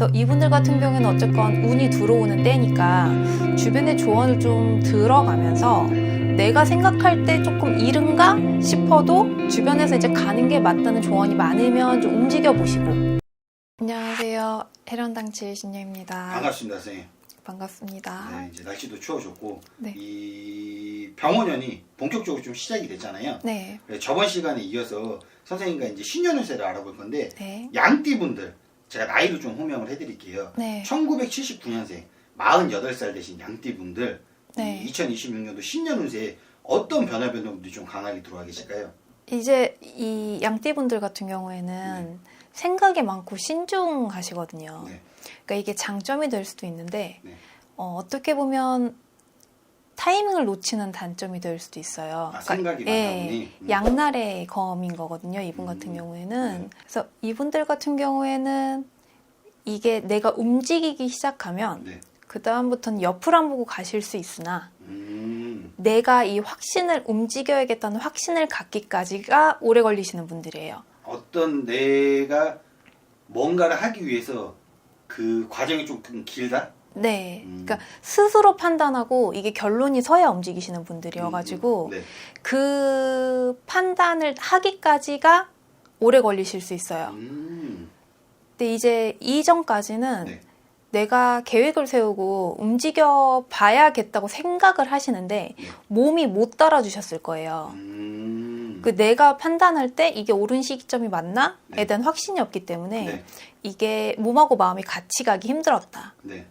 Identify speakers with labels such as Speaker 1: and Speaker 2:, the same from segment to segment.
Speaker 1: 그래서 이분들 같은 경우에는 어쨌건 운이 들어오는 때니까 주변의 조언을 좀 들어가면서 내가 생각할 때 조금 이른가 싶어도 주변에서 이제 가는 게 맞다는 조언이 많으면 좀 움직여 보시고. 안녕하세요. 해련당칠 신녀입니다.
Speaker 2: 반갑습니다, 선생님.
Speaker 1: 반갑습니다.
Speaker 2: 네, 이제 날씨도 추워졌고
Speaker 1: 네.
Speaker 2: 이 병원연이 본격적으로 좀 시작이 됐잖아요.
Speaker 1: 네.
Speaker 2: 그래서 저번 시간에 이어서 선생님과 이제 신년운세를 알아볼 건데
Speaker 1: 네.
Speaker 2: 양띠분들 제가 나이를 좀 호명을 해드릴게요.
Speaker 1: 네.
Speaker 2: 1979년생 48살 되신 양띠분들
Speaker 1: 네.
Speaker 2: 2026년도 신년 운세에 어떤 변화 변동들이 좀 강하게 들어와 계실까요?
Speaker 1: 이제 이 양띠분들 같은 경우에는 생각이 많고 신중하시거든요.
Speaker 2: 네.
Speaker 1: 그러니까 이게 장점이 될 수도 있는데
Speaker 2: 네.
Speaker 1: 어, 어떻게 보면 타이밍을 놓치는 단점이 될 수도 있어요.
Speaker 2: 아, 생각이 많다
Speaker 1: 예,
Speaker 2: 보니. 음.
Speaker 1: 양날의 검인 거거든요. 이분 같은
Speaker 2: 음,
Speaker 1: 경우에는.
Speaker 2: 네.
Speaker 1: 그래서 이분들 같은 경우에는 이게 내가 움직이기 시작하면
Speaker 2: 네.
Speaker 1: 그 다음부터는 옆을 안 보고 가실 수 있으나
Speaker 2: 음,
Speaker 1: 내가 이 확신을 움직여야겠다는 확신을 갖기까지가 오래 걸리시는 분들이에요.
Speaker 2: 어떤 내가 뭔가를 하기 위해서 그 과정이 좀 길다?
Speaker 1: 네.
Speaker 2: 음.
Speaker 1: 그러니까 스스로 판단하고 이게 결론이 서야 움직이시는 분들이어가지고
Speaker 2: 음, 네.
Speaker 1: 그 판단을 하기까지가 오래 걸리실 수 있어요.
Speaker 2: 음,
Speaker 1: 근데 이제 이전까지는
Speaker 2: 네.
Speaker 1: 내가 계획을 세우고 움직여 봐야겠다고 생각을 하시는데
Speaker 2: 네.
Speaker 1: 몸이 못 따라주셨을 거예요.
Speaker 2: 음,
Speaker 1: 그 내가 판단할 때 이게 옳은 시기점이 맞나에
Speaker 2: 네.
Speaker 1: 대한 확신이 없기 때문에
Speaker 2: 네.
Speaker 1: 이게 몸하고 마음이 같이 가기 힘들었다.
Speaker 2: 네.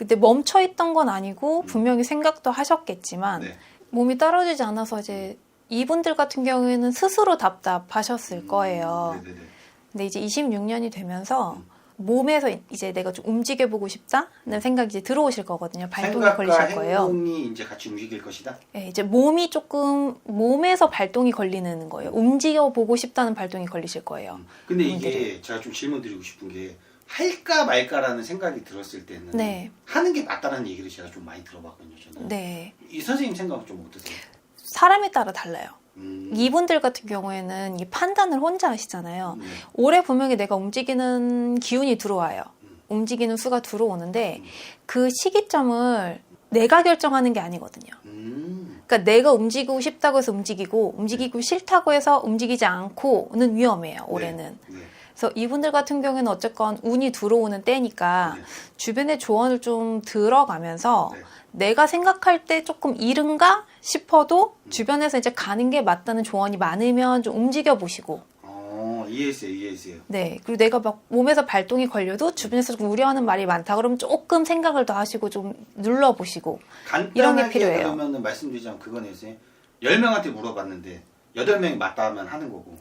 Speaker 1: 근데 멈춰 있던 건 아니고
Speaker 2: 음.
Speaker 1: 분명히 생각도 하셨겠지만
Speaker 2: 네.
Speaker 1: 몸이 따라주지 않아서 이제 이분들 같은 경우에는 스스로 답답하셨을 거예요.
Speaker 2: 음, 네네네.
Speaker 1: 근데 이제 26년이 되면서
Speaker 2: 음.
Speaker 1: 몸에서 이제 내가 좀 움직여 보고 싶다는 생각이 이제 들어오실 거거든요. 발동이 걸리실 거예요.
Speaker 2: 행동이 이제 같이 움직일 것이다.
Speaker 1: 네, 이제 몸이 조금 몸에서 발동이 걸리는 거예요. 움직여 보고 싶다는 발동이 걸리실 거예요.
Speaker 2: 음. 근데 이게. 제가 좀 질문 드리고 싶은 게 할까 말까라는 생각이 들었을 때는
Speaker 1: 네.
Speaker 2: 하는 게 맞다라는 얘기를 제가 좀 많이 들어봤거든요. 저는.
Speaker 1: 네.
Speaker 2: 이 선생님 생각은 좀 어떠세요?
Speaker 1: 사람에 따라 달라요.
Speaker 2: 음,
Speaker 1: 이분들 같은 경우에는 이 판단을 혼자 하시잖아요.
Speaker 2: 네.
Speaker 1: 올해 분명히 내가 움직이는 기운이 들어와요.
Speaker 2: 음.
Speaker 1: 움직이는 수가 들어오는데
Speaker 2: 음.
Speaker 1: 그 시기점을 내가 결정하는 게 아니거든요.
Speaker 2: 음,
Speaker 1: 그러니까 내가 움직이고 싶다고 해서 움직이고 움직이고 싫다고 해서 움직이지 않고는 위험해요. 올해는.
Speaker 2: 네.
Speaker 1: 그래서 이분들 같은 경우에는 어쨌건 운이 들어오는 때니까
Speaker 2: 네.
Speaker 1: 주변의 조언을 좀 들어가면서
Speaker 2: 네.
Speaker 1: 내가 생각할 때 조금 이른가 싶어도 주변에서 이제 가는 게 맞다는 조언이 많으면 좀 움직여 보시고
Speaker 2: 어, 이해했어요, 이해했어요.
Speaker 1: 네 그리고 내가 막 몸에서 발동이 걸려도 주변에서 좀 우려하는 말이 많다 그러면 조금 생각을 더 하시고 좀 눌러 보시고 이런 게
Speaker 2: 간단하게
Speaker 1: 필요해요.
Speaker 2: 그러면은 말씀드리자면 그거네요. 선생님. 10명한테 물어봤는데 8명이 맞다 하면 하는 거고.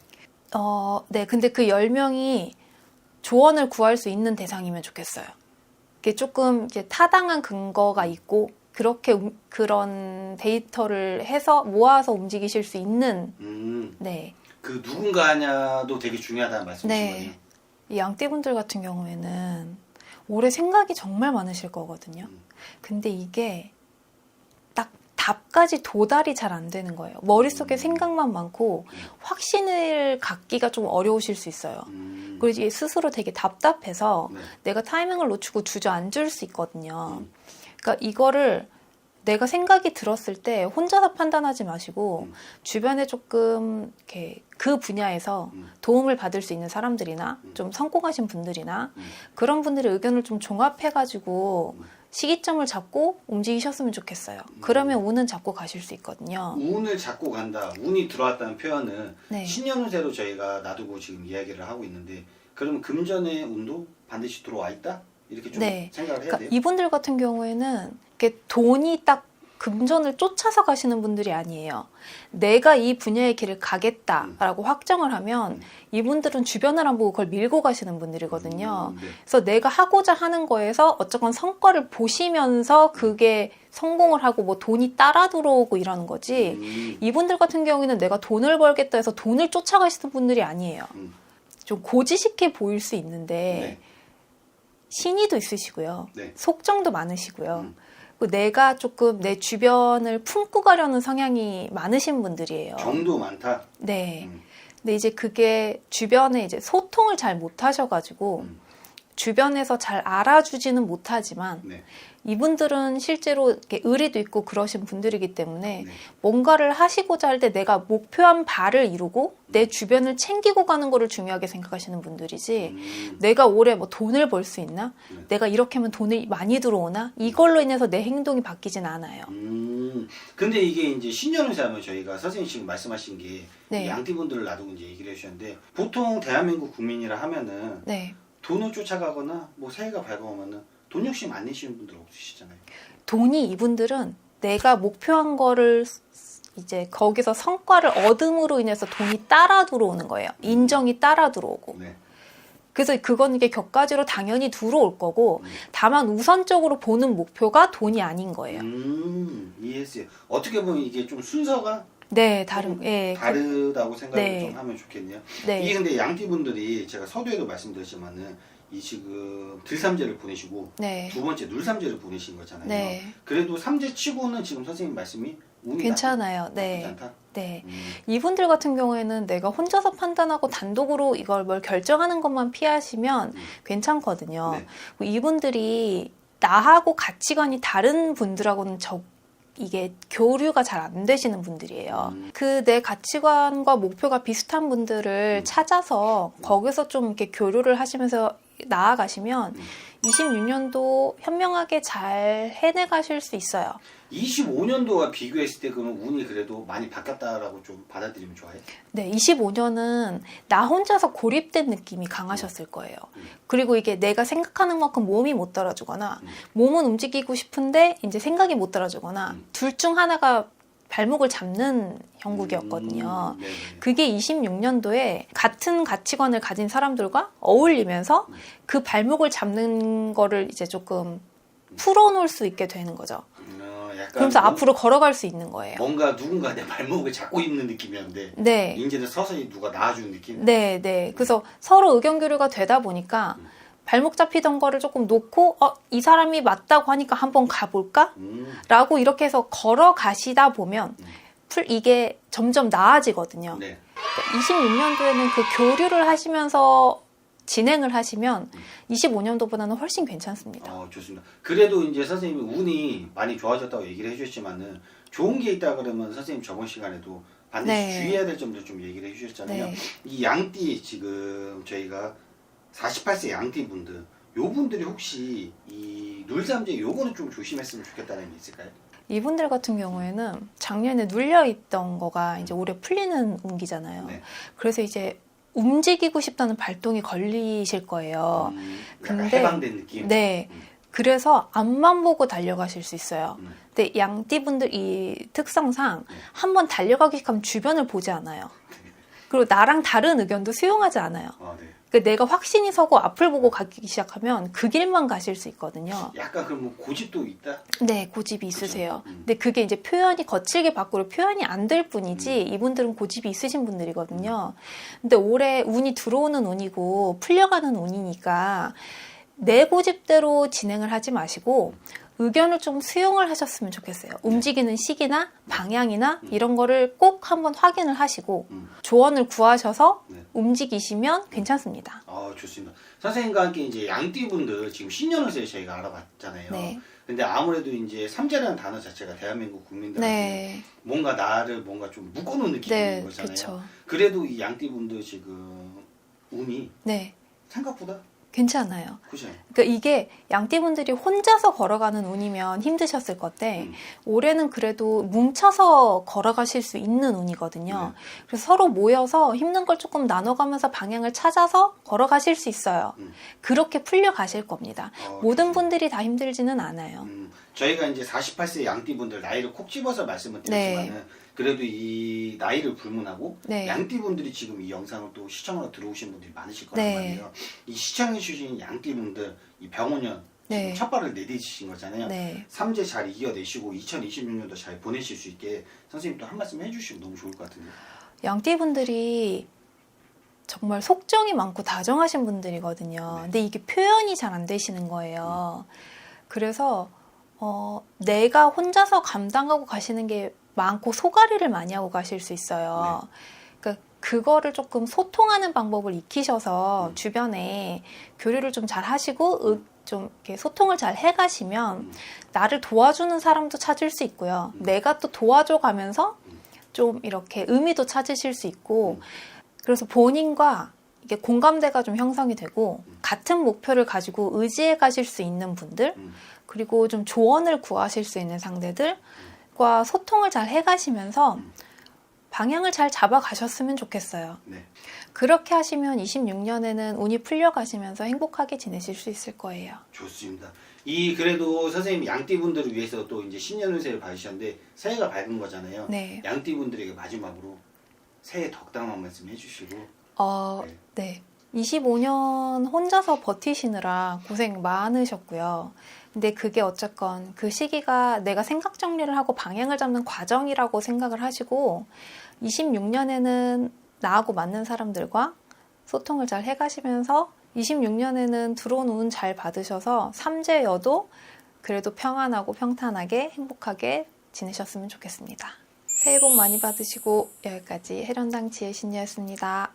Speaker 1: 어, 네. 근데 그 10명이 조언을 구할 수 있는 대상이면 좋겠어요. 그게 조금 이제 타당한 근거가 있고 그렇게 움- 그런 데이터를 해서 모아서 움직이실 수 있는
Speaker 2: 음,
Speaker 1: 네.
Speaker 2: 그 누군가 하냐도 되게 중요하다는 말씀이신
Speaker 1: 네.
Speaker 2: 거네요.
Speaker 1: 이 양띠분들 같은 경우에는 올해 생각이 정말 많으실 거거든요.
Speaker 2: 음.
Speaker 1: 근데 이게 딱 답까지 도달이 잘 안 되는 거예요. 머릿속에
Speaker 2: 음.
Speaker 1: 생각만 많고
Speaker 2: 음.
Speaker 1: 확신을 갖기가 좀 어려우실 수 있어요.
Speaker 2: 음,
Speaker 1: 그리고 이게 스스로 되게 답답해서
Speaker 2: 네.
Speaker 1: 내가 타이밍을 놓치고 주저앉을 수 있거든요.
Speaker 2: 음.
Speaker 1: 그러니까 이거를 내가 생각이 들었을 때 혼자서 판단하지 마시고
Speaker 2: 음.
Speaker 1: 주변에 조금 이렇게 그 분야에서
Speaker 2: 음.
Speaker 1: 도움을 받을 수 있는 사람들이나
Speaker 2: 음.
Speaker 1: 좀 성공하신 분들이나
Speaker 2: 음.
Speaker 1: 그런 분들의 의견을 좀 종합해 가지고
Speaker 2: 음.
Speaker 1: 시기점을 잡고 움직이셨으면 좋겠어요.
Speaker 2: 음.
Speaker 1: 그러면 운은 잡고 가실 수 있거든요.
Speaker 2: 운을 잡고 간다. 운이 들어왔다는 표현은
Speaker 1: 네.
Speaker 2: 신년운세로 저희가 놔두고 지금 이야기를 하고 있는데 그러면 금전의 운도 반드시 들어와 있다? 이렇게 좀
Speaker 1: 네.
Speaker 2: 생각을 해야
Speaker 1: 그러니까
Speaker 2: 돼요.
Speaker 1: 이분들 같은 경우에는 돈이 딱 금전을 쫓아서 가시는 분들이 아니에요. 내가 이 분야의 길을 가겠다라고 확정을 하면
Speaker 2: 음.
Speaker 1: 이분들은 주변을 안 보고 그걸 밀고 가시는 분들이거든요.
Speaker 2: 음, 네.
Speaker 1: 그래서 내가 하고자 하는 거에서 어쨌건 성과를 보시면서 그게 성공을 하고 뭐 돈이 따라 들어오고 이러는 거지.
Speaker 2: 음,
Speaker 1: 이분들 같은 경우에는 내가 돈을 벌겠다 해서 돈을 쫓아가시는 분들이 아니에요.
Speaker 2: 음.
Speaker 1: 좀 고지식해 보일 수 있는데
Speaker 2: 네.
Speaker 1: 신의도 있으시고요.
Speaker 2: 네.
Speaker 1: 속정도 많으시고요. 내가 조금 내 주변을 품고 가려는 성향이 많으신 분들이에요.
Speaker 2: 정도 많다.
Speaker 1: 네.
Speaker 2: 음.
Speaker 1: 근데 이제 그게 주변에 이제 소통을 잘 못 하셔가지고
Speaker 2: 음.
Speaker 1: 주변에서 잘 알아주지는 못하지만
Speaker 2: 네.
Speaker 1: 이분들은 실제로 이렇게 의리도 있고 그러신 분들이기 때문에
Speaker 2: 네.
Speaker 1: 뭔가를 하시고자 할 때 내가 목표한 바를 이루고 내 주변을 챙기고 가는 거를 중요하게 생각하시는 분들이지
Speaker 2: 음,
Speaker 1: 내가 올해 뭐 돈을 벌 수 있나?
Speaker 2: 네.
Speaker 1: 내가 이렇게 하면 돈이 많이 들어오나? 이걸로 인해서 내 행동이 바뀌진 않아요.
Speaker 2: 음, 근데 이게 이제 신년을 하면 저희가 선생님 지금 말씀하신 게
Speaker 1: 네.
Speaker 2: 양띠분들을 놔두고 이제 얘기를 해주셨는데 보통 대한민국 국민이라 하면은
Speaker 1: 네.
Speaker 2: 돈을 쫓아가거나 뭐 새해가 밝아오면은 돈 욕심 안 내시는 분들 없으시잖아요.
Speaker 1: 돈이 이분들은 내가 목표한 거를 이제 거기서 성과를 얻음으로 인해서 돈이 따라 들어오는 거예요. 인정이 따라 들어오고.
Speaker 2: 네.
Speaker 1: 그래서 그건 이게 격가지로 당연히 들어올 거고,
Speaker 2: 음.
Speaker 1: 다만 우선적으로 보는 목표가 돈이 아닌 거예요.
Speaker 2: 음, 이해했어요. 어떻게 보면 이게 좀 순서가
Speaker 1: 네, 다른, 예. 그-
Speaker 2: 다르다고 생각을
Speaker 1: 네.
Speaker 2: 좀 하면 좋겠네요.
Speaker 1: 네.
Speaker 2: 이게 근데 양띠 분들이 제가 서두에도 말씀드렸지만은 이 지금 들삼재를 보내시고
Speaker 1: 네.
Speaker 2: 두 번째 눌삼재를 보내신 거잖아요.
Speaker 1: 네.
Speaker 2: 그래도 삼재 치고는 지금 선생님 말씀이 운이
Speaker 1: 괜찮아요.
Speaker 2: 나쁘-
Speaker 1: 네.
Speaker 2: 나쁘지 않다.
Speaker 1: 네.
Speaker 2: 음,
Speaker 1: 이분들 같은 경우에는 내가 혼자서 판단하고 단독으로 이걸 뭘 결정하는 것만 피하시면
Speaker 2: 음.
Speaker 1: 괜찮거든요.
Speaker 2: 네.
Speaker 1: 뭐 이분들이 나하고 가치관이 다른 분들하고는 적 이게 교류가 잘 안 되시는 분들이에요.
Speaker 2: 음.
Speaker 1: 그내 가치관과 목표가 비슷한 분들을
Speaker 2: 음.
Speaker 1: 찾아서 거기서 좀 이렇게 교류를 하시면서 나아가시면
Speaker 2: 음.
Speaker 1: 26년도 현명하게 잘 해내가실 수 있어요.
Speaker 2: 25년도와 비교했을 때 그러면 운이 그래도 많이 바뀌었다라고 좀 받아들이면 좋아요.
Speaker 1: 네, 25년은 나 혼자서 고립된 느낌이 강하셨을 거예요.
Speaker 2: 음.
Speaker 1: 그리고 이게 내가 생각하는 만큼 몸이 못 따라주거나
Speaker 2: 음.
Speaker 1: 몸은 움직이고 싶은데 이제 생각이 못 따라주거나
Speaker 2: 음.
Speaker 1: 둘중 하나가 발목을 잡는 형국이었거든요.
Speaker 2: 음, 네네.
Speaker 1: 그게 26년도에 같은 가치관을 가진 사람들과 어울리면서
Speaker 2: 음.
Speaker 1: 그 발목을 잡는 거를 이제 조금 풀어놓을 수 있게 되는 거죠.
Speaker 2: 어, 약간
Speaker 1: 그러면서
Speaker 2: 뭐-
Speaker 1: 앞으로 걸어갈 수 있는 거예요.
Speaker 2: 뭔가 누군가 내 발목을 잡고 있는 느낌이었는데
Speaker 1: 네.
Speaker 2: 이제는 서서히 누가 나와주는 느낌.
Speaker 1: 네, 네. 그래서 서로 의견 교류가 되다 보니까
Speaker 2: 음.
Speaker 1: 발목 잡히던 거를 조금 놓고, 어, 이 사람이 맞다고 하니까 한번 가볼까?
Speaker 2: 음,
Speaker 1: 라고 이렇게 해서 걸어가시다 보면,
Speaker 2: 음.
Speaker 1: 풀, 이게 점점 나아지거든요.
Speaker 2: 네.
Speaker 1: 26년도에는 그 교류를 하시면서 진행을 하시면
Speaker 2: 음.
Speaker 1: 25년도보다는 훨씬 괜찮습니다.
Speaker 2: 어, 좋습니다. 그래도 이제 선생님이 운이 많이 좋아졌다고 얘기를 해주셨지만은 좋은 게 있다 그러면 선생님 저번 시간에도 반드시
Speaker 1: 네.
Speaker 2: 주의해야 될 점들 좀 얘기를 해주셨잖아요.
Speaker 1: 네.
Speaker 2: 이 양띠 지금 저희가 48세 양띠 분들 요 분들이 혹시 이 눌삼재 요거는 좀 조심했으면 좋겠다는 게 있을까요?
Speaker 1: 이분들 같은 경우에는 작년에 눌려있던 거가 이제 올해 풀리는 운기잖아요.
Speaker 2: 네.
Speaker 1: 그래서 이제 움직이고 싶다는 발동이 걸리실 거예요.
Speaker 2: 음,
Speaker 1: 근데-
Speaker 2: 해방된 느낌.
Speaker 1: 네.
Speaker 2: 음.
Speaker 1: 그래서 앞만 보고 달려가실 수 있어요.
Speaker 2: 음.
Speaker 1: 근데 양띠분들 이 특성상
Speaker 2: 네.
Speaker 1: 한번 달려가기 시작하면 주변을 보지 않아요. 그리고 나랑 다른 의견도 수용하지 않아요.
Speaker 2: 아, 네.
Speaker 1: 그러니까 내가 확신이 서고 앞을 보고 가기 시작하면 그 길만 가실 수 있거든요.
Speaker 2: 약간 그럼 뭐 고집도 있다.
Speaker 1: 네, 고집이 있으세요.
Speaker 2: 음.
Speaker 1: 근데 그게 이제 표현이 거칠게 밖으로 표현이 안 될 뿐이지
Speaker 2: 음.
Speaker 1: 이분들은 고집이 있으신 분들이거든요. 근데 올해 운이 들어오는 운이고 풀려가는 운이니까 내 고집대로 진행을 하지 마시고 의견을 좀 수용을 하셨으면 좋겠어요. 움직이는 시기나 방향이나
Speaker 2: 음.
Speaker 1: 이런 거를 꼭 한번 확인을 하시고
Speaker 2: 음.
Speaker 1: 조언을 구하셔서
Speaker 2: 네.
Speaker 1: 움직이시면 괜찮습니다.
Speaker 2: 아 좋습니다. 선생님과 함께 이제 양띠분들 지금 신년을 새 저희가 알아봤잖아요.
Speaker 1: 네.
Speaker 2: 근데 아무래도 이제 삼재라는 단어 자체가 대한민국 국민들한테
Speaker 1: 네.
Speaker 2: 뭔가 나를 뭔가 좀 묶어놓은 느낌인
Speaker 1: 네,
Speaker 2: 거잖아요.
Speaker 1: 그렇죠.
Speaker 2: 그래도 이 양띠분들 지금 운이
Speaker 1: 네.
Speaker 2: 생각보다
Speaker 1: 괜찮아요.
Speaker 2: 그죠?
Speaker 1: 그러니까 이게 양띠분들이 혼자서 걸어가는 운이면 힘드셨을 건데
Speaker 2: 음.
Speaker 1: 올해는 그래도 뭉쳐서 걸어가실 수 있는 운이거든요.
Speaker 2: 네.
Speaker 1: 그래서 서로 모여서 힘든 걸 조금 나눠가면서 방향을 찾아서 걸어가실 수 있어요.
Speaker 2: 음.
Speaker 1: 그렇게 풀려 가실 겁니다.
Speaker 2: 어,
Speaker 1: 모든. 분들이 다 힘들지는 않아요.
Speaker 2: 음, 저희가 이제 48세 양띠분들 나이를 콕 집어서 말씀을
Speaker 1: 네.
Speaker 2: 드렸지만은 그래도 이 나이를 불문하고
Speaker 1: 네.
Speaker 2: 양띠분들이 지금 이 영상을 또 시청하러 들어오신 분들이 많으실 거란
Speaker 1: 네.
Speaker 2: 말이에요. 이 시청해주신 양띠분들 이 병원년
Speaker 1: 네.
Speaker 2: 지금 첫 발을 내디디신 거잖아요.
Speaker 1: 네.
Speaker 2: 삼재 잘 이겨내시고 2026년도 잘 보내실 수 있게 선생님 또 한 말씀 해주시면 너무 좋을 것 같은데.
Speaker 1: 양띠분들이 정말 속정이 많고 다정하신 분들이거든요.
Speaker 2: 네.
Speaker 1: 근데 이게 표현이 잘 안 되시는 거예요. 그래서 어, 내가 혼자서 감당하고 가시는 게 많고 소가리를 많이 하고 가실 수 있어요. 그러니까 그거를 조금 소통하는 방법을 익히셔서
Speaker 2: 음.
Speaker 1: 주변에 교류를 좀 잘 하시고 으- 좀 이렇게 소통을 잘 해가시면
Speaker 2: 음.
Speaker 1: 나를 도와주는 사람도 찾을 수 있고요.
Speaker 2: 음.
Speaker 1: 내가 또 도와줘 가면서
Speaker 2: 음.
Speaker 1: 좀 이렇게 의미도 찾으실 수 있고
Speaker 2: 음.
Speaker 1: 그래서 본인과 이게 공감대가 좀 형성이 되고
Speaker 2: 음.
Speaker 1: 같은 목표를 가지고 의지해 가실 수 있는 분들
Speaker 2: 음.
Speaker 1: 그리고 좀 조언을 구하실 수 있는 상대들 과 소통을 잘 해가시면서
Speaker 2: 음.
Speaker 1: 방향을 잘 잡아가셨으면 좋겠어요.
Speaker 2: 네.
Speaker 1: 그렇게 하시면 26년에는 운이 풀려가시면서 행복하게 지내실 수 있을 거예요.
Speaker 2: 좋습니다. 이 그래도 선생님 양띠분들을 위해서 또 이제 신년 운세를 봐주셨는데 새해가 밝은 거잖아요.
Speaker 1: 네.
Speaker 2: 양띠분들에게 마지막으로 새해 덕담 한 말씀 해주시고
Speaker 1: 어,
Speaker 2: 네.
Speaker 1: 네. 25년 혼자서 버티시느라 고생 많으셨고요. 근데 그게 어쨌건 그 시기가 내가 생각 정리를 하고 방향을 잡는 과정이라고 생각을 하시고 26년에는 나하고 맞는 사람들과 소통을 잘 해가시면서 26년에는 들어온 운 잘 받으셔서 삼재여도 그래도 평안하고 평탄하게 행복하게 지내셨으면 좋겠습니다. 새해 복 많이 받으시고 여기까지 해련당 지혜신이었습니다.